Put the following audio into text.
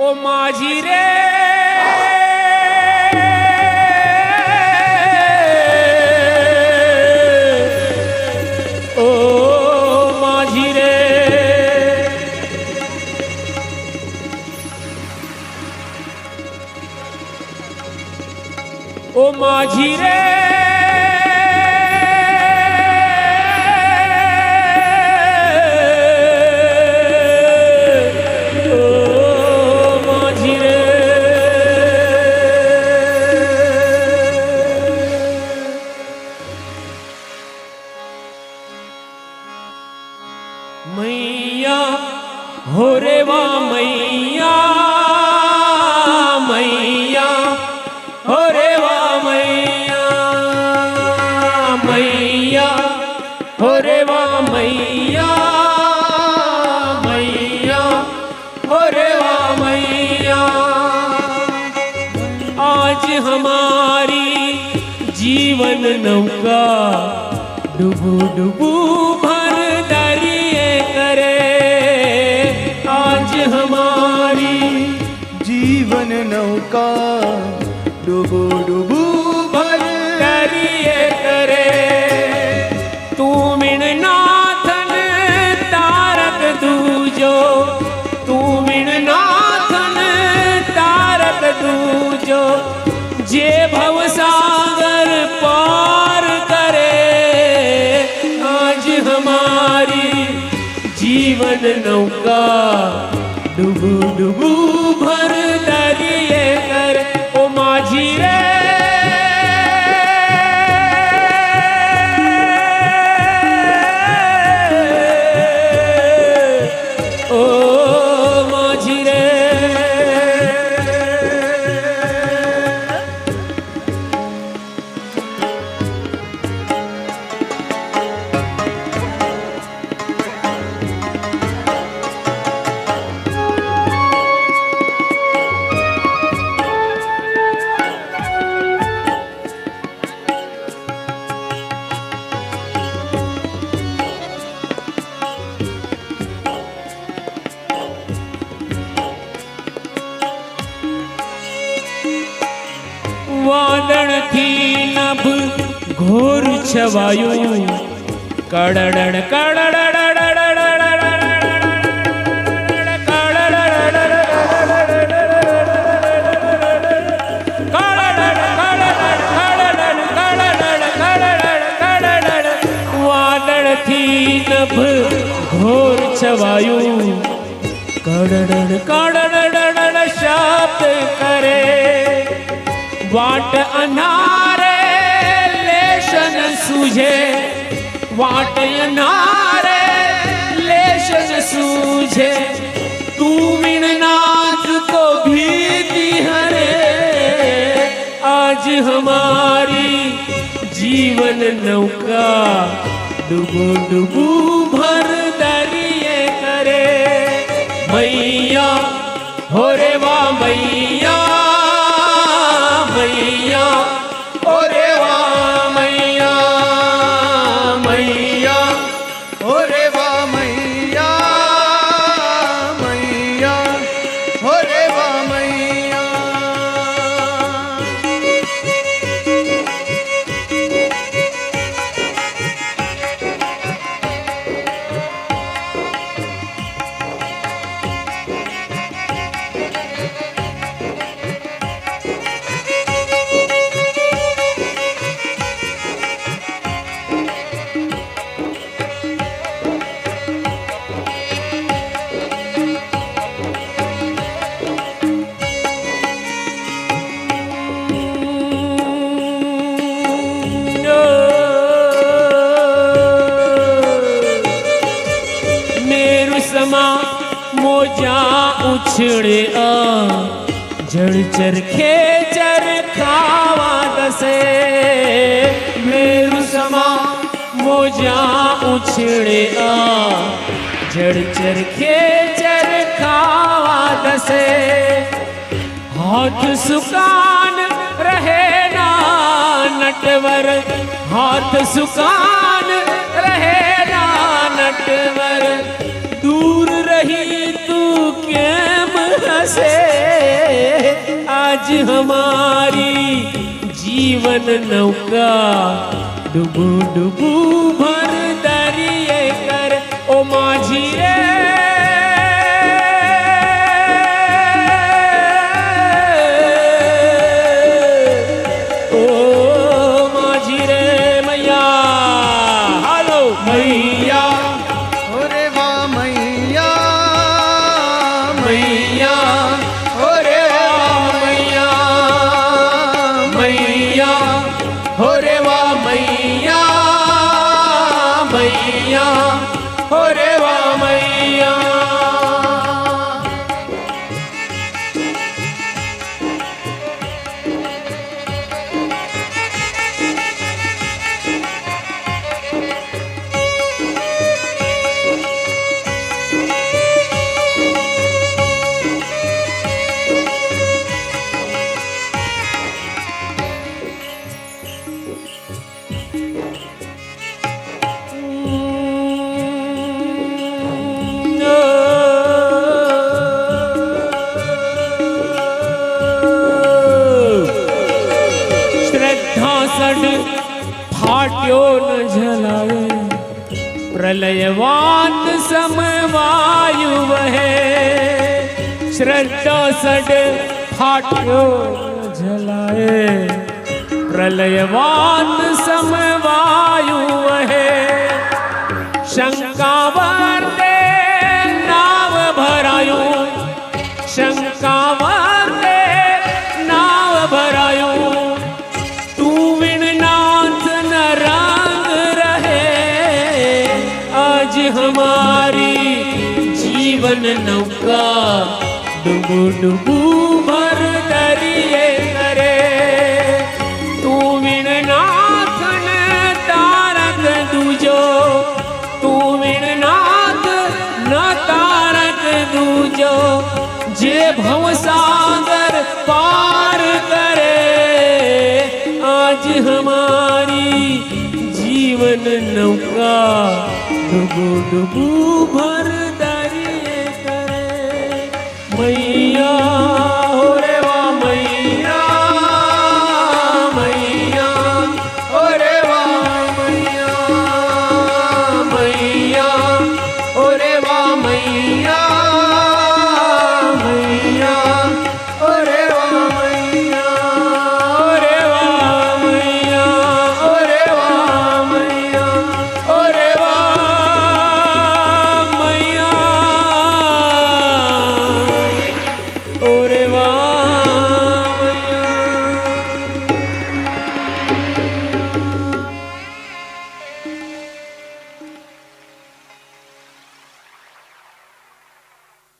ও মাঝি রে। ও মাঝি রে। ও মাঝি রে। मैया मैया मैया मैया मैया। आज हमारी जीवन नौका डुबू डुबू भा जीवन नौका डुबो डुबो વાદળથી નભ ઘોર છવાયું કડડડ વાદળથી નભ ઘોર છવાયું કડડડ કડડડ वाट अनारे लेशन सूझे। वाट अनारे लेशन सूझे। तू मिन नाच को भीति हरे। आज हमारी जीवन नौका डुबो डुबू भर दरिए करे। मैया, हो रे वा मैया। जा उछड़े आ। जड़ चरखे चर खावा दसे। मेरु समा वो जा उछड़े आ। जड़ चरखे चर खावा दसे। हाथ सुकान रहे ना नटवर। हाथ सुकान रहे ना नटवर। दूर रही से आज हमारी जीवन नौका डुबू डुबू भर दरिए कर, ओ माझी रे। ओ माझी रे मैया। हालो, मैया। मैया प्रलयवात समवायु वहे। श्रद्धा सड फाटो जलाए। प्रलयवान प्रलयवात मन नौका डुबू डुबू भर करिए करे। तू मिण नाथ ने तारक दूजो, तू विणनाथ न तारक दूजो, जे भव सागर पार करे। आज हमारी जीवन नौका डुबू डुबू भर மை